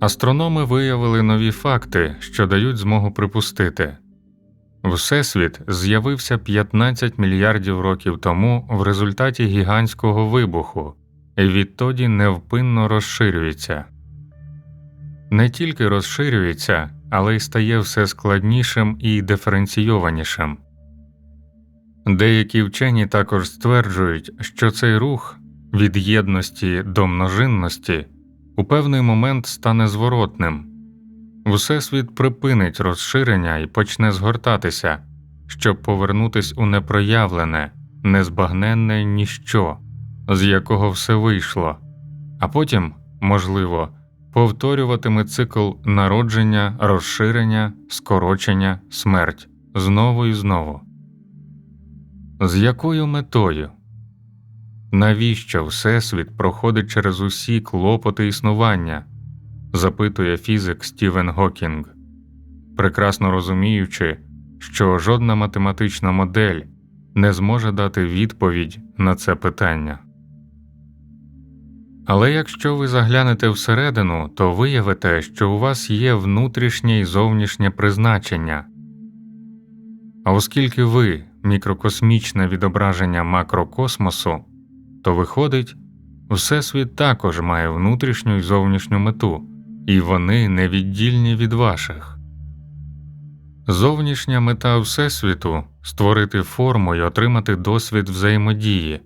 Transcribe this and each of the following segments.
Астрономи виявили нові факти, що дають змогу припустити Всесвіт з'явився 15 мільярдів років тому в результаті гігантського вибуху і відтоді невпинно розширюється. Не тільки розширюється, але й стає все складнішим і диференційованішим. Деякі вчені також стверджують, що цей рух від єдності до множинності у певний момент стане зворотним, Всесвіт припинить розширення і почне згортатися, щоб повернутись у непроявлене, незбагненне ніщо, з якого все вийшло, а потім, можливо, повторюватиме цикл народження, розширення, скорочення, смерть знову і знову. З якою метою? Навіщо Всесвіт проходить через усі клопоти існування? запитує фізик Стівен Гокінг, прекрасно розуміючи, що жодна математична модель не зможе дати відповідь на це питання. Але якщо ви заглянете всередину, то виявите, що у вас є внутрішнє і зовнішнє призначення. А оскільки ви мікрокосмічне відображення макрокосмосу, то виходить, Всесвіт також має внутрішню і зовнішню мету, і вони невіддільні від ваших. Зовнішня мета Всесвіту створити форму і отримати досвід взаємодії.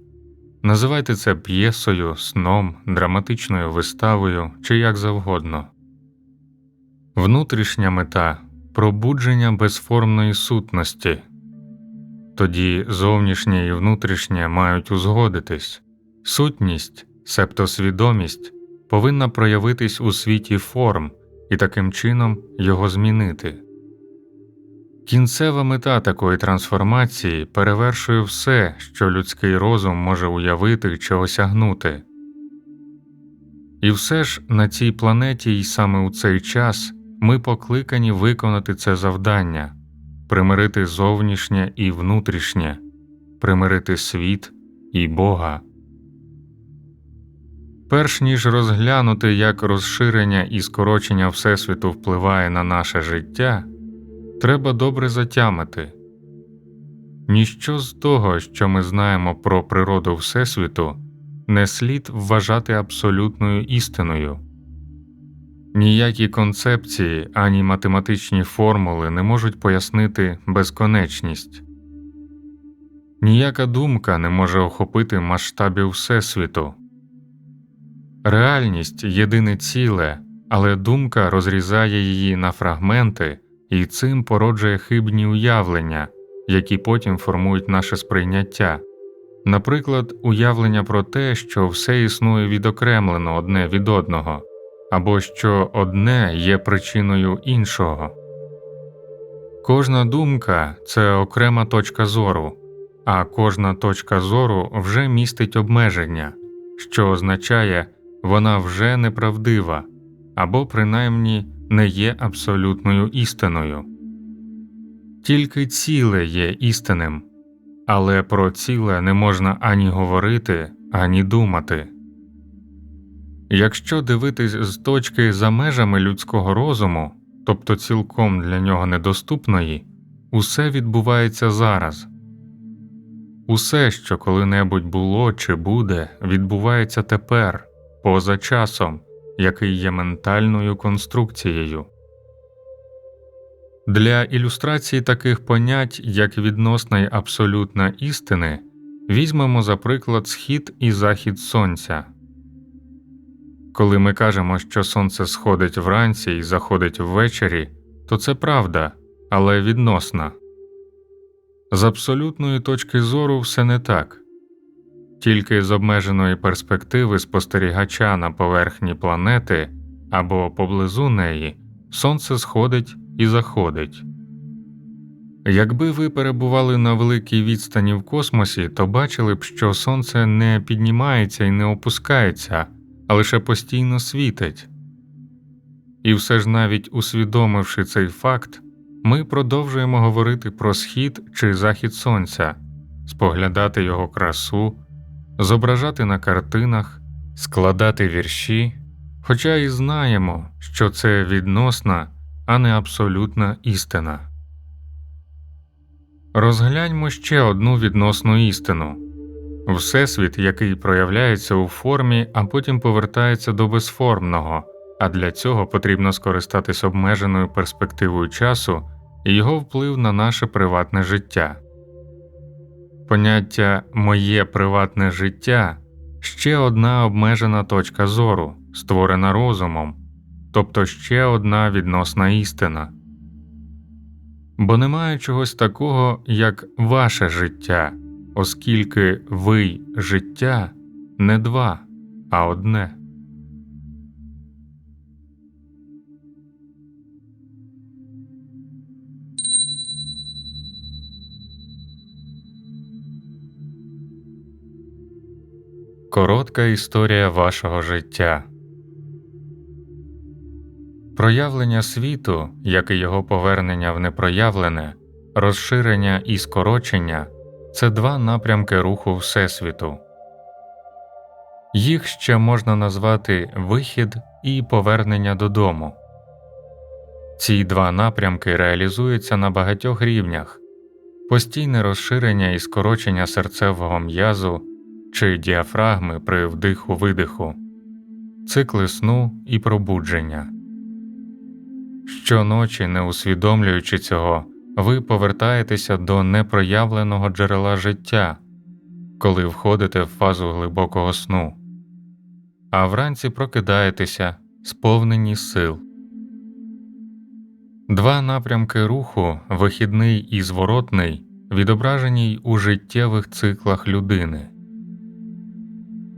Називайте це п'єсою, сном, драматичною виставою чи як завгодно. Внутрішня мета пробудження безформної сутності, тоді зовнішнє і внутрішнє мають узгодитись, сутність, себто свідомість, повинна проявитись у світі форм і таким чином його змінити. Кінцева мета такої трансформації перевершує все, що людський розум може уявити чи осягнути. І все ж на цій планеті, і саме у цей час ми покликані виконати це завдання примирити зовнішнє і внутрішнє, примирити світ і Бога. Перш ніж розглянути, як розширення і скорочення Всесвіту впливає на наше життя, треба добре затямити ніщо з того, що ми знаємо про природу Всесвіту, не слід вважати абсолютною істиною. Ніякі концепції ані математичні формули не можуть пояснити безконечність, ніяка думка не може охопити масштабів Всесвіту. Реальність єдине ціле, але думка розрізає її на фрагменти і цим породжує хибні уявлення, які потім формують наше сприйняття. Наприклад, уявлення про те, що все існує відокремлено одне від одного, або що одне є причиною іншого. Кожна думка це окрема точка зору, а кожна точка зору вже містить обмеження, що означає вона вже неправдива або принаймні не є абсолютною істиною. Тільки ціле є істинним, але про ціле не можна ані говорити, ані думати. Якщо дивитись з точки за межами людського розуму, тобто цілком для нього недоступної, усе відбувається зараз. Усе, що коли-небудь було чи буде, відбувається тепер поза часом, який є ментальною конструкцією. Для ілюстрації таких понять, як відносна й абсолютна істини, візьмемо за приклад схід і захід сонця. Коли ми кажемо, що сонце сходить вранці і заходить ввечері, то це правда, але відносна. З абсолютної точки зору все не так. Тільки з обмеженої перспективи спостерігача на поверхні планети або поблизу неї сонце сходить і заходить. Якби ви перебували на великій відстані в космосі, то бачили б, що сонце не піднімається і не опускається, а лише постійно світить. І все ж навіть усвідомивши цей факт, ми продовжуємо говорити про схід чи захід сонця, споглядати його красу зображати на картинах, складати вірші, хоча і знаємо, що це відносна, а не абсолютна істина. Розгляньмо ще одну відносну істину Всесвіт, який проявляється у формі, а потім повертається до безформного, а для цього потрібно скористатись обмеженою перспективою часу і його вплив на наше приватне життя. Поняття моє приватне життя ще одна обмежена точка зору, створена розумом, тобто ще одна відносна істина. Бо немає чогось такого, як ваше життя, оскільки ви життя не два, а одне. Коротка історія вашого життя. Проявлення світу, як і його повернення в непроявлене, розширення і скорочення це два напрямки руху Всесвіту. Їх ще можна назвати вихід і повернення додому. Ці два напрямки реалізуються на багатьох рівнях постійне розширення і скорочення серцевого м'язу чи діафрагми при вдиху видиху, цикли сну і пробудження. Щоночі, не усвідомлюючи цього, ви повертаєтеся до непроявленого джерела життя, коли входите в фазу глибокого сну, а вранці прокидаєтеся, сповнені сил. Два напрямки руху, вихідний і зворотний, відображені й у життєвих циклах людини.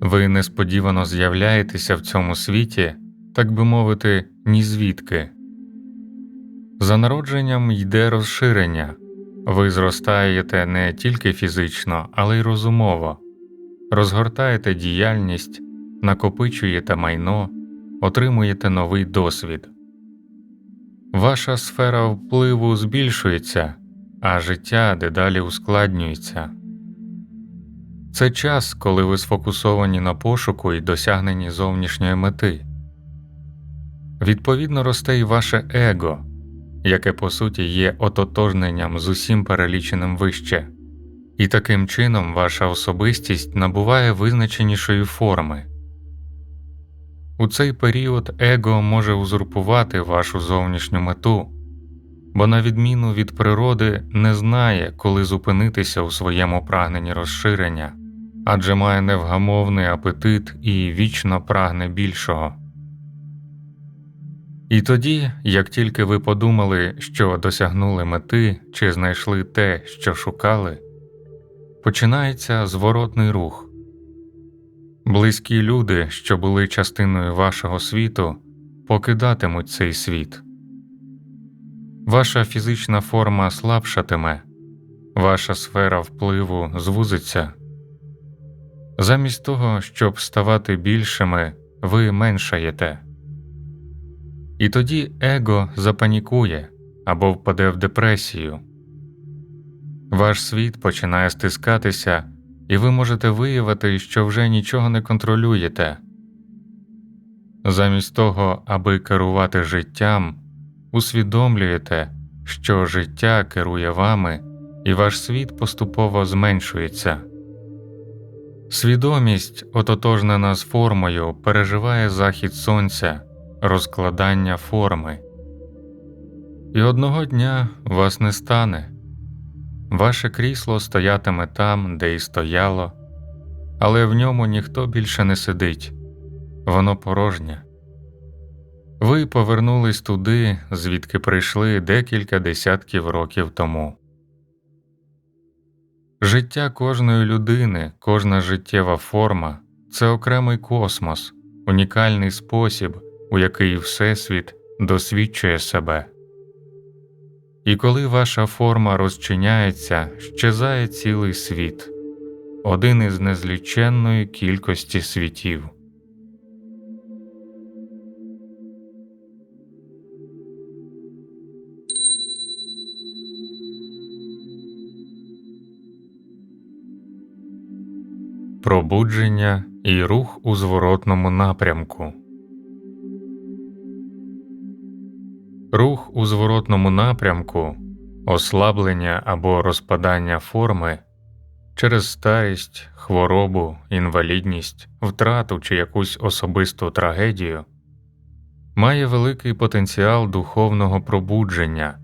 Ви несподівано з'являєтеся в цьому світі, так би мовити, ні звідки. За народженням йде розширення, ви зростаєте не тільки фізично, але й розумово, розгортаєте діяльність, накопичуєте майно, отримуєте новий досвід. Ваша сфера впливу збільшується, а життя дедалі ускладнюється. Це час, коли ви сфокусовані на пошуку і досягненні зовнішньої мети. Відповідно росте й ваше его яке по суті є ототожненням з усім переліченим вище, і таким чином ваша особистість набуває визначенішої форми. У цей період его може узурпувати вашу зовнішню мету, бо, на відміну від природи, не знає, коли зупинитися у своєму прагненні розширення, адже має невгамовний апетит і вічно прагне більшого. І тоді, як тільки ви подумали, що досягнули мети чи знайшли те, що шукали, починається зворотний рух. Близькі люди, що були частиною вашого світу, покидатимуть цей світ. Ваша фізична форма слабшатиме, ваша сфера впливу звузиться. Замість того, щоб ставати більшими, ви меншаєте. І тоді его запанікує або впаде в депресію. Ваш світ починає стискатися, і ви можете виявити, що вже нічого не контролюєте. Замість того, аби керувати життям, усвідомлюєте, що життя керує вами, і ваш світ поступово зменшується. Свідомість, ототожнена з формою, переживає захід сонця розкладання форми. І одного дня вас не стане, ваше крісло стоятиме там, де й стояло, але в ньому ніхто більше не сидить, воно порожнє. Ви повернулись туди, звідки прийшли декілька десятків років тому. Життя кожної людини, кожна життєва форма це окремий космос, унікальний спосіб, у який Всесвіт досвідчує себе. І коли ваша форма розчиняється, щезає цілий світ, один із незліченної кількості світів. Пробудження і рух у зворотному напрямку. Рух у зворотному напрямку, ослаблення або розпадання форми через старість, хворобу, інвалідність, втрату чи якусь особисту трагедію має великий потенціал духовного пробудження,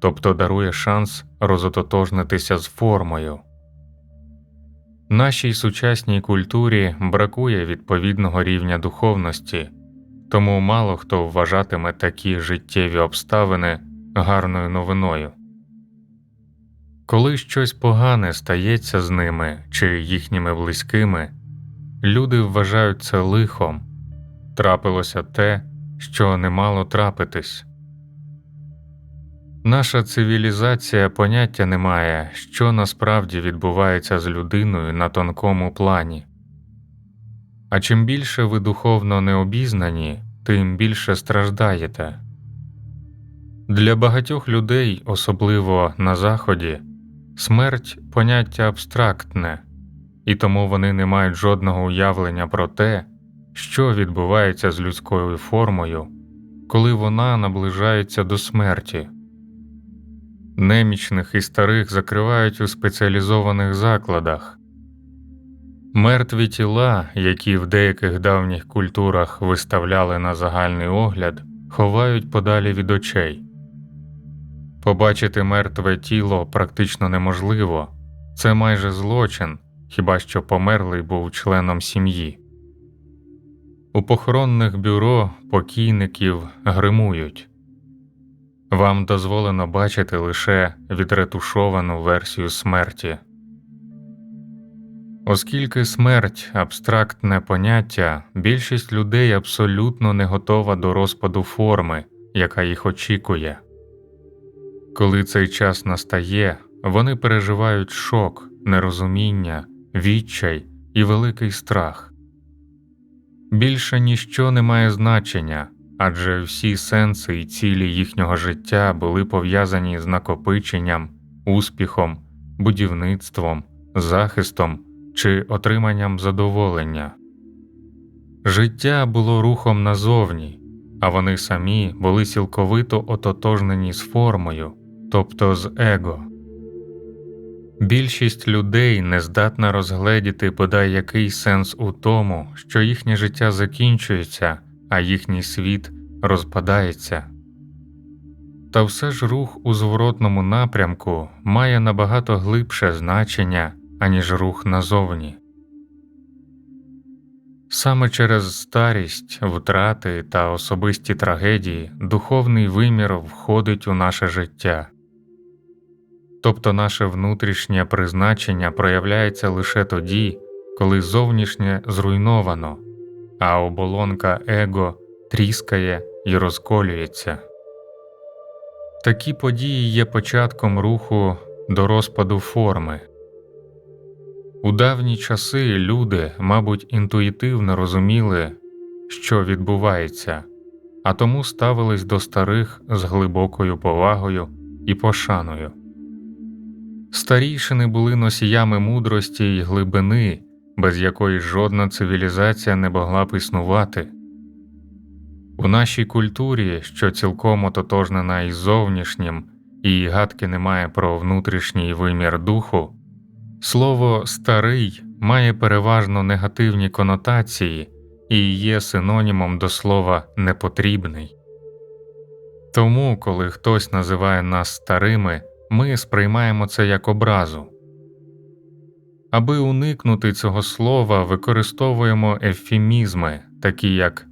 тобто дарує шанс розототожнитися з формою. Нашій сучасній культурі бракує відповідного рівня духовності, тому мало хто вважатиме такі життєві обставини гарною новиною. Коли щось погане стається з ними чи їхніми близькими, люди вважають це лихом, трапилося те, що не мало трапитись. Наша цивілізація поняття не має, що насправді відбувається з людиною на тонкому плані. А чим більше ви духовно не обізнані, тим більше страждаєте. Для багатьох людей, особливо на Заході, смерть поняття абстрактне, і тому вони не мають жодного уявлення про те, що відбувається з людською формою, коли вона наближається до смерті. Немічних і старих закривають у спеціалізованих закладах. Мертві тіла, які в деяких давніх культурах виставляли на загальний огляд, ховають подалі від очей. Побачити мертве тіло практично неможливо це майже злочин, хіба що померлий був членом сім'ї. У похоронних бюро покійників гримують вам дозволено бачити лише відретушовану версію смерті. Оскільки смерть абстрактне поняття, більшість людей абсолютно не готова до розпаду форми, яка їх очікує. Коли цей час настає, вони переживають шок, нерозуміння, відчай і великий страх. Більше ніщо не має значення, адже всі сенси і цілі їхнього життя були пов'язані з накопиченням, успіхом, будівництвом, захистом чи отриманням задоволення. Життя було рухом назовні, а вони самі були цілковито ототожнені з формою, тобто з его. Більшість людей не здатна розгледіти бодай який сенс у тому, що їхнє життя закінчується, а їхній світ розпадається. Та все ж рух у зворотному напрямку має набагато глибше значення, аніж рух назовні. Саме через старість, втрати та особисті трагедії духовний вимір входить у наше життя тобто наше внутрішнє призначення проявляється лише тоді, коли зовнішнє зруйновано, а оболонка его тріскає і розколюється. Такі події є початком руху до розпаду форми. У давні часи люди, мабуть, інтуїтивно розуміли, що відбувається, а тому ставились до старих з глибокою повагою і пошаною. Старішини були носіями мудрості й глибини, без якої жодна цивілізація не могла б існувати. У нашій культурі, що цілком ототожнена із зовнішнім, і гадки немає про внутрішній вимір духу, слово старий має переважно негативні конотації і є синонімом до слова непотрібний. Тому, коли хтось називає нас старими, ми сприймаємо це як образу. Аби уникнути цього слова, використовуємо ефемізми, такі як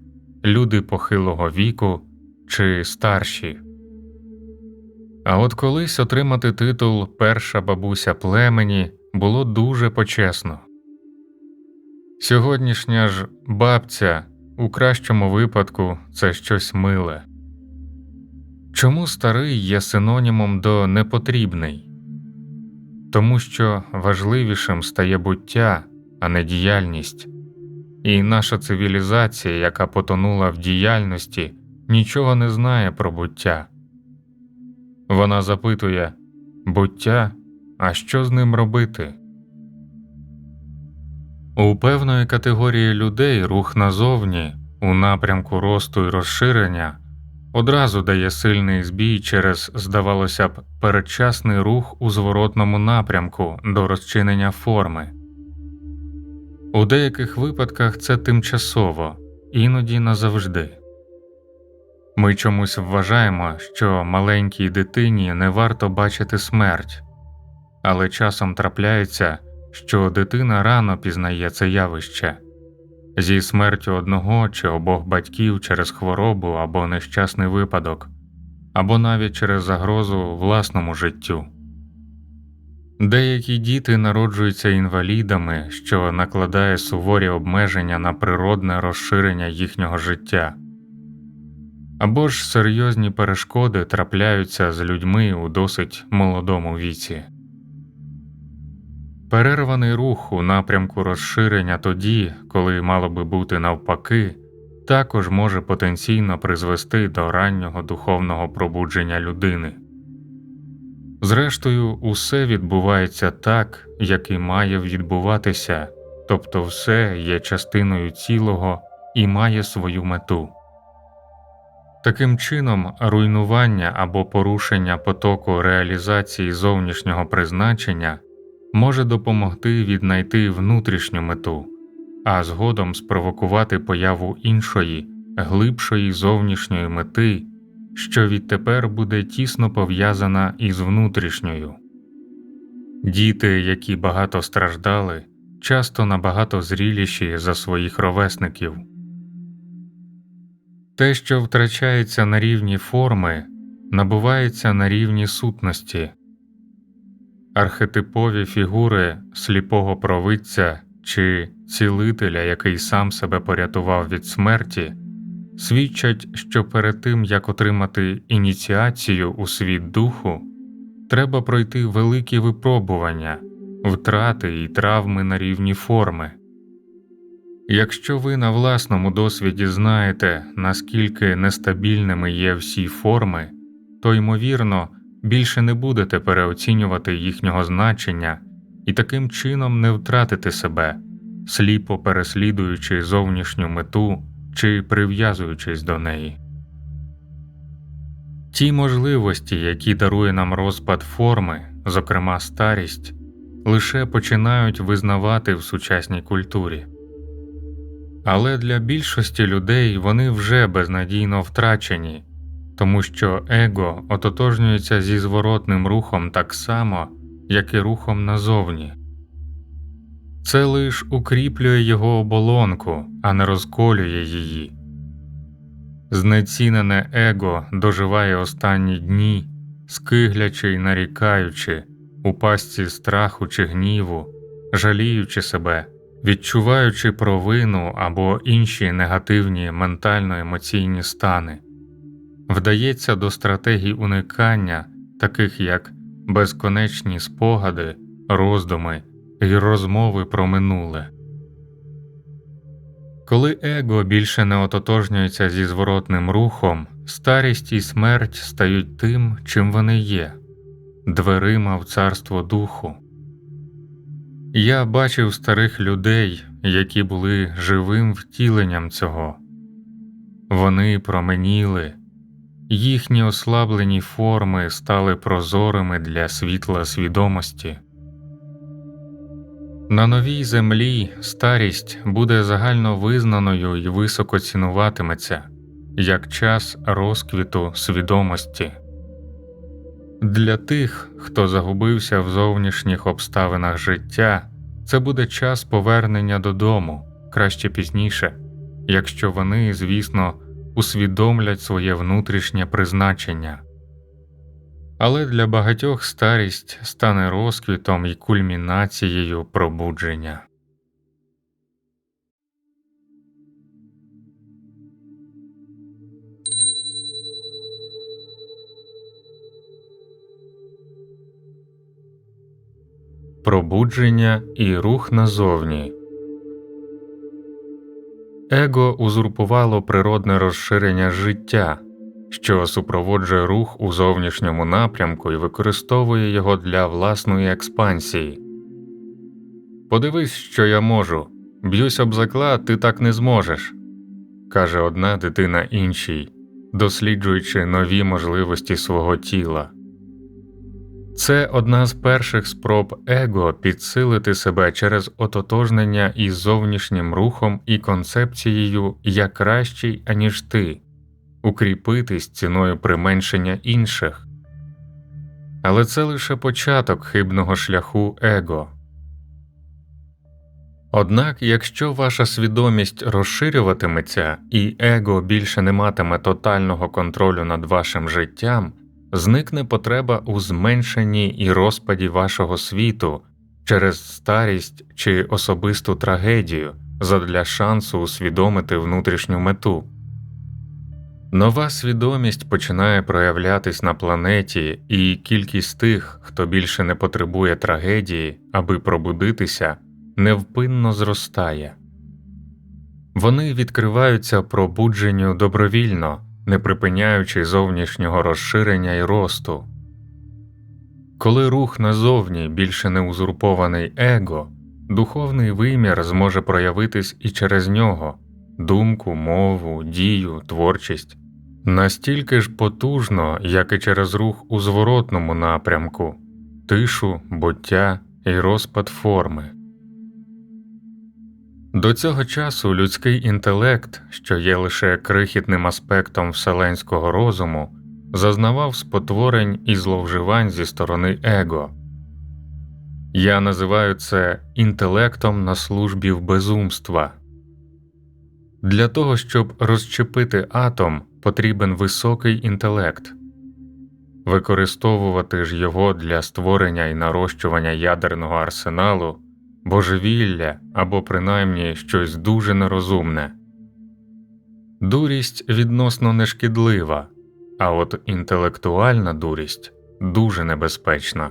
люди похилого віку чи старші. А от колись отримати титул Перша бабуся племені було дуже почесно. Сьогоднішня ж бабця у кращому випадку це щось миле. Чому старий є синонімом до непотрібний? Тому що важливішим стає буття, а не діяльність, і наша цивілізація, яка потонула в діяльності, нічого не знає про буття. Вона запитує буття, а що з ним робити? У певної категорії людей рух назовні у напрямку росту і розширення одразу дає сильний збій через, здавалося б, передчасний рух у зворотному напрямку до розчинення форми. У деяких випадках це тимчасово, іноді назавжди. Ми чомусь вважаємо, що маленькій дитині не варто бачити смерть, але часом трапляється, що дитина рано пізнає це явище зі смертю одного чи обох батьків через хворобу або нещасний випадок, або навіть через загрозу власному життю. Деякі діти народжуються інвалідами, що накладає суворі обмеження на природне розширення їхнього життя, або ж серйозні перешкоди трапляються з людьми у досить молодому віці. Перерваний рух у напрямку розширення тоді, коли мало би бути навпаки, також може потенційно призвести до раннього духовного пробудження людини. Зрештою, усе відбувається так, як і має відбуватися, тобто все є частиною цілого і має свою мету. Таким чином, руйнування або порушення потоку реалізації зовнішнього призначення може допомогти віднайти внутрішню мету, а згодом спровокувати появу іншої, глибшої зовнішньої мети, що відтепер буде тісно пов'язана із внутрішньою. Діти, які багато страждали, часто набагато зріліші за своїх ровесників. Те, що втрачається на рівні форми, набувається на рівні сутності архетипові фігури сліпого провидця чи цілителя, який сам себе порятував від смерті, свідчать, що перед тим як отримати ініціацію у світ духу, треба пройти великі випробування, втрати і травми на рівні форми. Якщо ви на власному досвіді знаєте, наскільки нестабільними є всі форми, то ймовірно більше не будете переоцінювати їхнього значення і таким чином не втратити себе, сліпо переслідуючи зовнішню мету чи прив'язуючись до неї. Ті можливості, які дарує нам розпад форми, зокрема старість, лише починають визнавати в сучасній культурі. Але для більшості людей вони вже безнадійно втрачені тому що его ототожнюється зі зворотним рухом так само, як і рухом назовні. Це лиш укріплює його оболонку, а не розколює її. Знецінене его доживає останні дні, скиглячи й нарікаючи, у пастці страху чи гніву, жаліючи себе, відчуваючи провину або інші негативні ментально емоційні стани вдається до стратегій уникання, таких як безконечні спогади, роздуми і розмови про минуле. Коли его більше не ототожнюється зі зворотним рухом, старість і смерть стають тим, чим вони є дверима в царство духу. Я бачив старих людей, які були живим втіленням цього, вони променіли, їхні ослаблені форми стали прозорими для світла свідомості. На новій землі старість буде загально визнаною і високо цінуватиметься як час розквіту свідомості. Для тих, хто загубився в зовнішніх обставинах життя, це буде час повернення додому краще пізніше, якщо вони, звісно, усвідомлять своє внутрішнє призначення. Але для багатьох старість стане розквітом і кульмінацією пробудження. Пробудження і рух назовні Его узурпувало природне розширення життя, що супроводжує рух у зовнішньому напрямку і використовує його для власної експансії. Подивись, що я можу. Б'юсь об заклад, ти так не зможеш, каже одна дитина іншій, досліджуючи нові можливості свого тіла. Це одна з перших спроб его підсилити себе через ототожнення із зовнішнім рухом і концепцією я кращий, аніж ти, укріпитись ціною применшення інших. Але це лише початок хибного шляху его. Однак, якщо ваша свідомість розширюватиметься і его більше не матиме тотального контролю над вашим життям, зникне потреба у зменшенні і розпаді вашого світу через старість чи особисту трагедію задля шансу усвідомити внутрішню мету. Нова свідомість починає проявлятись на планеті, і кількість тих, хто більше не потребує трагедії, аби пробудитися, невпинно зростає. Вони відкриваються пробудженню добровільно, не припиняючи зовнішнього розширення і росту. Коли рух назовні більше не узурпований его, духовний вимір зможе проявитись і через нього думку, мову, дію, творчість настільки ж потужно, як і через рух у зворотному напрямку, тишу, буття і розпад форми. До цього часу людський інтелект, що є лише крихітним аспектом вселенського розуму, зазнавав спотворень і зловживань зі сторони его. Я називаю це інтелектом на службі в безумства. Для того, щоб розчепити атом, потрібен високий інтелект, використовувати ж його для створення і нарощування ядерного арсеналу божевілля або принаймні щось дуже нерозумне. Дурість відносно нешкідлива, а от інтелектуальна дурість дуже небезпечна.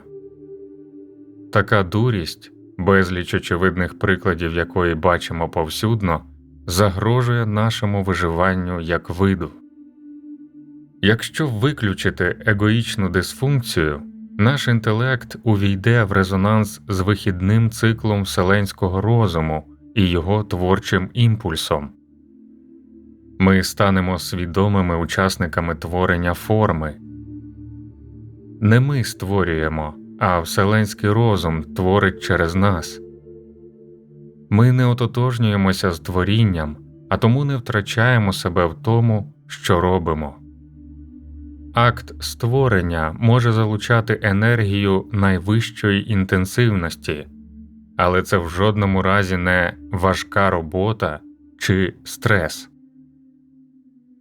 Така дурість, безліч очевидних прикладів якої бачимо повсюдно, загрожує нашому виживанню як виду. Якщо виключити егоїчну дисфункцію наш інтелект увійде в резонанс з вихідним циклом вселенського розуму і його творчим імпульсом. Ми станемо свідомими учасниками творення форми. Не ми створюємо, а вселенський розум творить через нас. Ми не ототожнюємося з творінням, а тому не втрачаємо себе в тому, що робимо. Акт створення може залучати енергію найвищої інтенсивності, але це в жодному разі не важка робота чи стрес.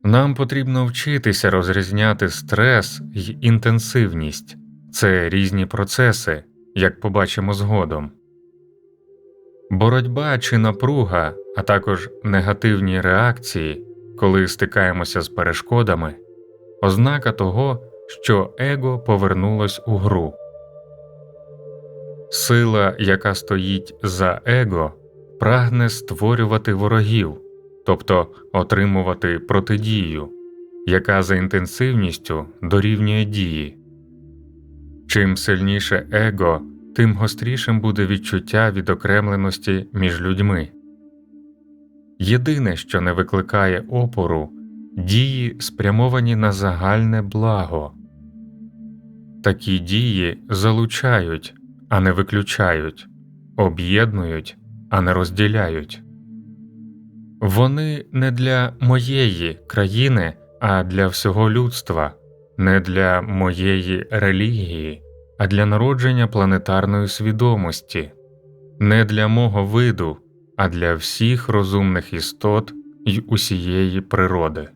Нам потрібно вчитися розрізняти стрес й інтенсивність це різні процеси, як побачимо згодом. Боротьба чи напруга, а також негативні реакції, коли стикаємося з перешкодами ознака того, що его повернулось у гру. Сила, яка стоїть за его, прагне створювати ворогів, тобто отримувати протидію, яка за інтенсивністю дорівнює дії. Чим сильніше его, тим гострішим буде відчуття відокремленості між людьми. Єдине, що не викликає опору, дії спрямовані на загальне благо. Такі дії залучають, а не виключають, об'єднують, а не розділяють. Вони не для моєї країни, а для всього людства, не для моєї релігії, а для народження планетарної свідомості, не для мого виду, а для всіх розумних істот й усієї природи.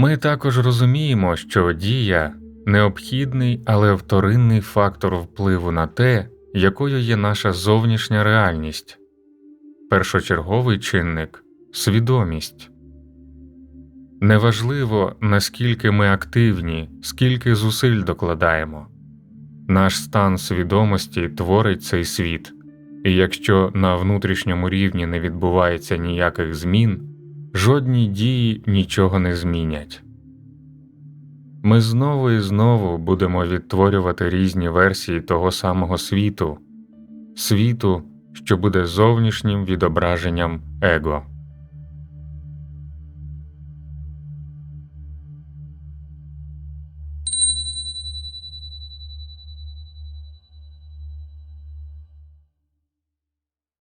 Ми також розуміємо, що дія необхідний, але вторинний фактор впливу на те, якою є наша зовнішня реальність, першочерговий чинник свідомість. Неважливо, наскільки ми активні, скільки зусиль докладаємо, наш стан свідомості творить цей світ, і якщо на внутрішньому рівні не відбувається ніяких змін жодні дії нічого не змінять. Ми знову і знову будемо відтворювати різні версії того самого світу, світу, що буде зовнішнім відображенням его.